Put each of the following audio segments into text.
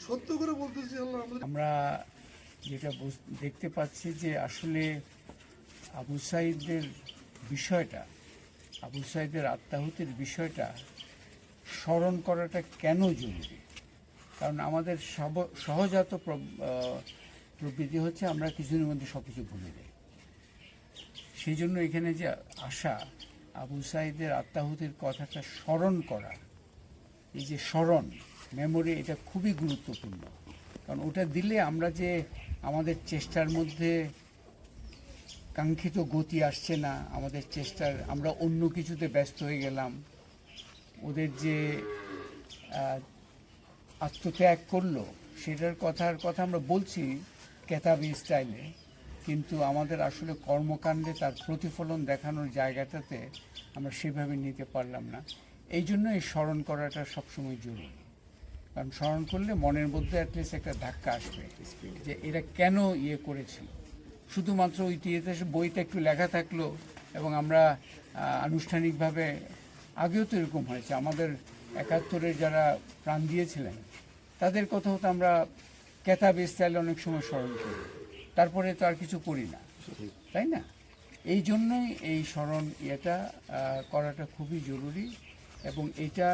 সত্য করে বলতেছি আমরা যেটা দেখতে পাচ্ছি যে আসলে আবু সাইদের বিষয়টা আবু সাইদের আত্মাহুতির বিষয়টা স্মরণ করাটা কেন জরুরি? কারণ আমাদের সহজাত প্র- আহ, প্রবৃত্তি হচ্ছে আমরা কিছুদিনের মধ্যে সব কিছু ভুলে যাই। সেই জন্য এখানে যে আসা আবু সাইদের আত্মাহুতির কথাটা স্মরণ করা। এই যে স্মরণ মেমোরি এটা খুবই গুরুত্বপূর্ণ। কারণ ওটা দিলে আমরা যে আমাদের চেষ্টার মধ্যে কাঙ্ক্ষিত গতি আসছে না, আমাদের চেষ্টার, আমরা অন্য কিছুতে ব্যস্ত হয়ে গেলাম। ওদের যে আত্মত্যাগ করল, সেটার কথার কথা আমরা বলছি কেতাবি স্টাইলে। কিন্তু আমাদের আসলে কর্মকাণ্ডে তার প্রতিফলন দেখানোর জায়গাটাতে আমরা সেভাবে নিতে পারলাম না। এই জন্য এই স্মরণ করাটা সবসময় জরুরি। কারণ স্মরণ করলে মনের মধ্যে অ্যাটলিস্ট একটা ধাক্কা আসবে যে এরা কেন ইয়ে করেছিল। শুধুমাত্র ইতিহাস বইতে একটু লেখা থাকল এবং আমরা আনুষ্ঠানিকভাবে আগেও তো এরকম হয়েছে। আমাদের একাত্তরের যারা প্রাণ দিয়েছিলেন, তাদের কথাও তো আমরা কেতাব স্টাইলে অনেক সময় স্মরণ করি। তারপরে তো আর কিছু করি না। তাই না? এই জন্যই এই স্মরণ ইয়েটা করাটা খুবই জরুরি এবং এটা,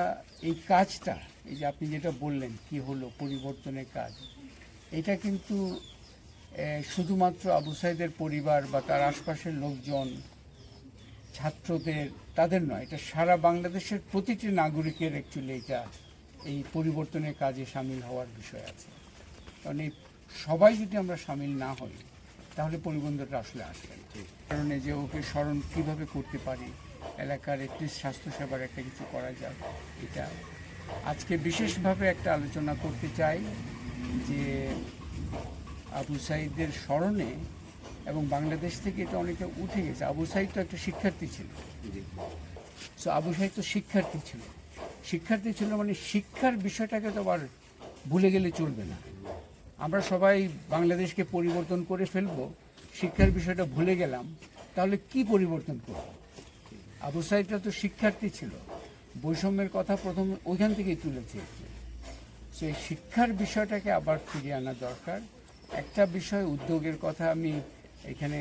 এই কাজটা, এই যে আপনি যেটা বললেন, কি হলো, পরিবর্তনের কাজ, এটা কিন্তু শুধুমাত্র আবু সাইদের পরিবার বা তার আশপাশের লোকজন, ছাত্রদের, তাদের নয়, এটা সারা বাংলাদেশের প্রতিটি নাগরিকের অ্যাকচুয়ালি এটা, এই পরিবর্তনের কাজে সামিল হওয়ার বিষয় আছে। কারণ এই সবাই যদি আমরা সামিল না হই তাহলে পরিবর্তনটা আসলে আসবে না। কারণে যে ওকে স্মরণ কীভাবে করতে পারি এলাকার একটি স্বাস্থ্যসেবার একটা কিছু করা যায় এটা আজকে বিশেষভাবে একটা আলোচনা করতে চাই যে আবু সাইদের স্মরণে এবং বাংলাদেশ থেকে এটা অনেকে উঠে গেছে। আবু সাইদ তো একটা শিক্ষার্থী ছিল। সো আবু সাইদ তো শিক্ষার্থী ছিল। শিক্ষার্থী ছিল মানে শিক্ষার বিষয়টাকে তো আবার ভুলে গেলে চলবে না। আমরা সবাই বাংলাদেশকে পরিবর্তন করে ফেলব, শিক্ষার বিষয়টা ভুলে গেলাম, তাহলে কি পরিবর্তন করব? আবু সাইদটা তো শিক্ষার্থী ছিল, বৈষম্যের কথা প্রথম ওইখান থেকেই তুলেছে। সো এই শিক্ষার বিষয়টাকে আবার ফিরিয়ে আনা দরকার। একটা বিষয় উদ্যোগের কথা আমি এখানে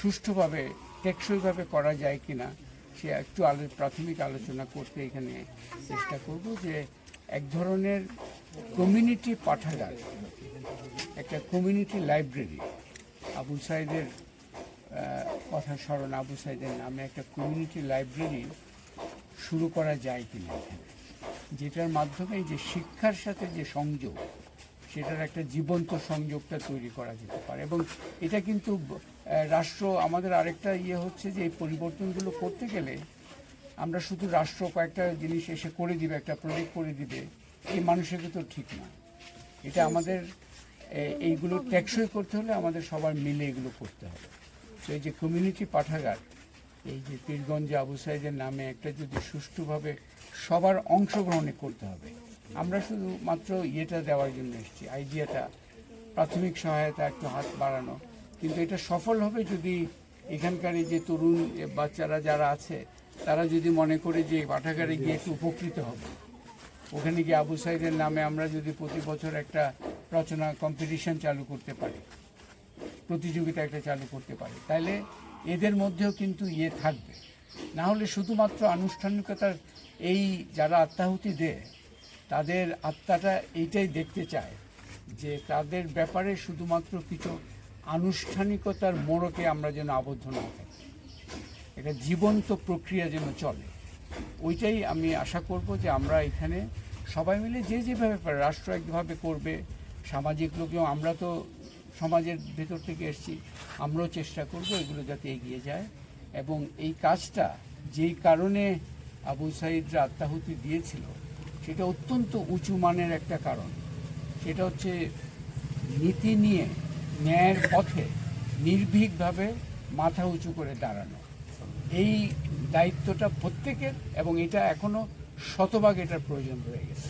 সুষ্ঠুভাবে, টেকসইভাবে করা যায় কি না সে একটু আলো, প্রাথমিক আলোচনা করতে এখানে চেষ্টা করব যে এক ধরনের কমিউনিটি পাঠাগার, একটা কমিউনিটি লাইব্রেরি, আবু সাইদের কথা স্মরণ, আবু সাইদের নামে একটা কমিউনিটি লাইব্রেরি শুরু করা যায় কিনা এখানে। যেটার মাধ্যমে যে শিক্ষার সাথে যে সংযোগ, সেটার একটা জীবন্ত সংযোগটা তৈরি করা যেতে পারে। এবং এটা কিন্তু রাষ্ট্র, আমাদের আরেকটা ইয়ে হচ্ছে যে এই পরিবর্তনগুলো করতে গেলে আমরা শুধু রাষ্ট্র কয়েকটা জিনিস এসে করে দিবে, একটা প্রজেক্ট করে দিবে এই মানুষের তো ঠিক না। এটা আমাদের এইগুলো টেকসই করতে হলে আমাদের সবার মিলে এগুলো করতে হবে। তো এই যে কমিউনিটি পাঠাগার, এই যে পীরগঞ্জে আবু সাইদের নামে একটা যদি সুষ্ঠুভাবে সবার অংশগ্রহণে করতে হবে, আমরা শুধু মাত্র ইয়েটা দেওয়ার জন্য এসেছি আইডিয়াটা প্রাথমিক সহায়তা একটু হাত বাড়ানো। কিন্তু এটা সফল হবে যদি এখানকার এই যে তরুণ বাচ্চারা যারা আছে, তারা যদি মনে করে যে পাঠাগারে গিয়ে একটু উপকৃত হবে। ওখানে গিয়ে আবু সাইদের নামে আমরা যদি প্রতি বছর একটা রচনা কম্পিটিশন চালু করতে পারি, প্রতিযোগিতা একটা চালু করতে পারি, তাহলে এদের মধ্যেও কিন্তু ইয়ে থাকবে। না হলে শুধুমাত্র আনুষ্ঠানিকতার এই যারা আত্মাহুতি দেয়, তাদের আত্মাটা এইটাই দেখতে চায় যে তাদের ব্যাপারে শুধুমাত্র কিছু আনুষ্ঠানিকতার মোড়কে আমরা যেন আবদ্ধ না থাকি। একটা জীবন্ত প্রক্রিয়া যেন চলে। ওইটাই আমি আশা করব যে আমরা এখানে সবাই মিলে যে যেভাবে পারে রাষ্ট্র একভাবে করবে, সামাজিক লোকেও, আমরা তো সমাজের ভেতর থেকে এসেছি, আমরাও চেষ্টা করব এগুলো যাতে এগিয়ে যায়। এবং এই কাজটা যেই কারণে আবু সাইদরা আত্মাহুতি দিয়েছিল, সেটা অত্যন্ত উঁচু মানের একটা কারণ। সেটা হচ্ছে নীতি নিয়ে, ন্যায়ের পথে নির্ভীকভাবে মাথা উঁচু করে দাঁড়ানো। এই দায়িত্বটা প্রত্যেকের এবং এটা এখনও শতভাগ এটার প্রয়োজন রয়ে গেছে।